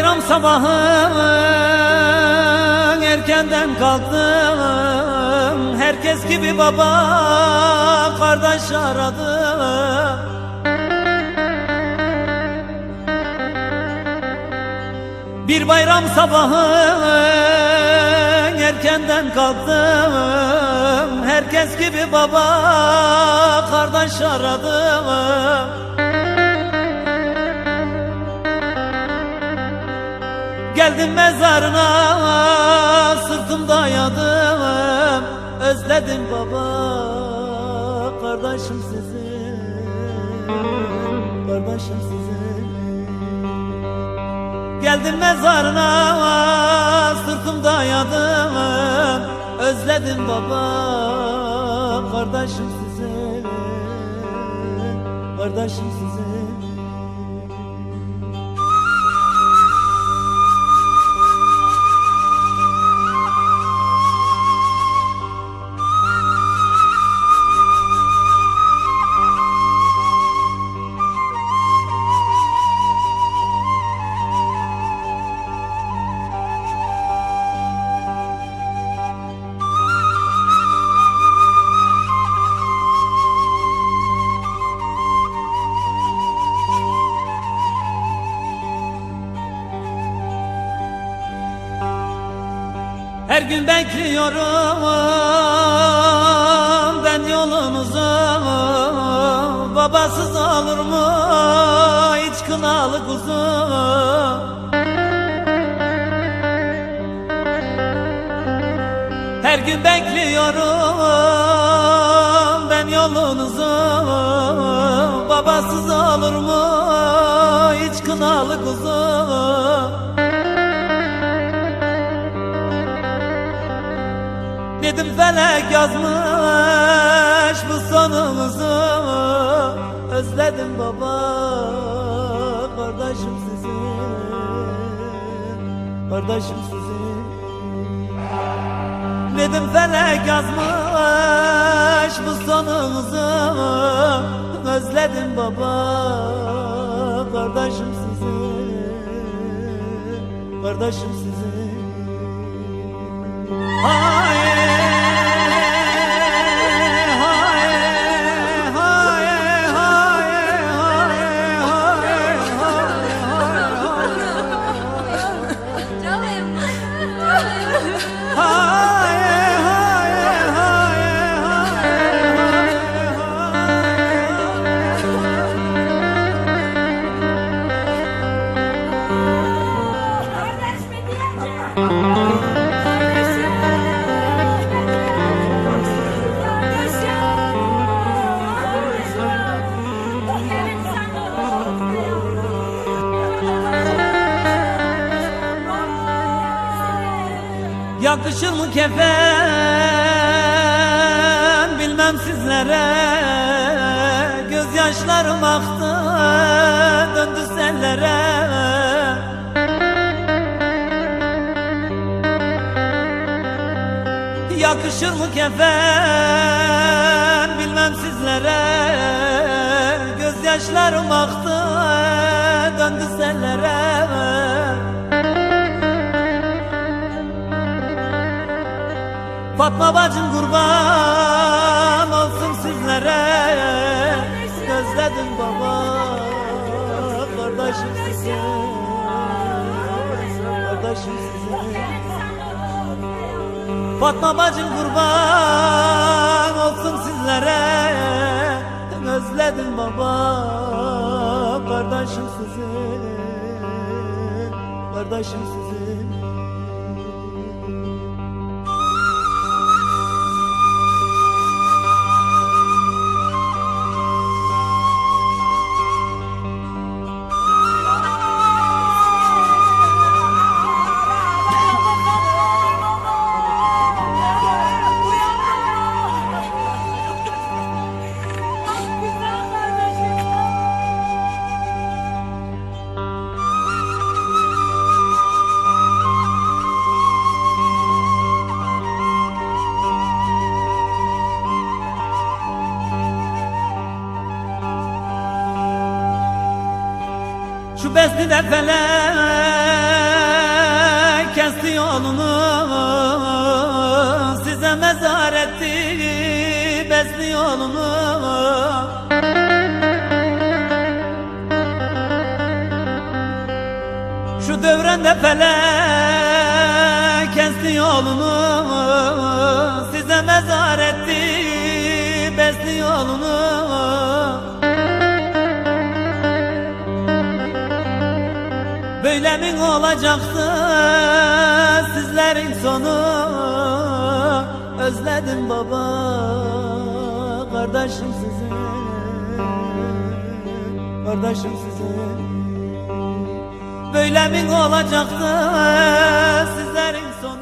Bayram sabahı erkenden kalktım. Herkes gibi baba kardeş aradım. Bir bayram sabahı erkenden kalktım. Herkes gibi baba kardeş aradım Geldim mezarına sırtım dayadım Özledim baba kardeşim sizi Kardeşim sizi Geldim mezarına sırtım dayadım Özledim baba kardeşim sizi Kardeşim sizi Her gün bekliyorum ben yolunuzu Babasız olur mu? Hiç kınalı kuzu Her gün bekliyorum ben yolunuzu. Babasız olur mu? Hiç kınalı kuzu Dedim felek yazmış bu sonumuzu. Özledim baba kardeşim sizi Kardeşim sizi Dedim felek yazmış bu sonumuzu. Özledim baba kardeşim sizi Kardeşim sizi Hayır Yakışır mı kefen? Bilmem sizlere. Gözyaşlarım aktı döndü sellere. Yakışır mı kefen? Bilmem sizlere. Gözyaşlarım aktı döndü sellere Fatma bacım kurban olsun sizlere. Gözledim baba kardeşim size Kardeşim size Fatma bacım kurban olsun sizlere. Özledim baba kardeşim sizi. Kardeşim sizi Şu besni de felek kesti yolunu. Size mezar etti besni yolunu. Şu devrende felek kesti yolunu. Size mezar etti Böyle mi olacaktı sizlerin sonu. Özledim baba kardeşim sizi. Kardeşim sizi. Böyle mi olacaktı sizlerin sonu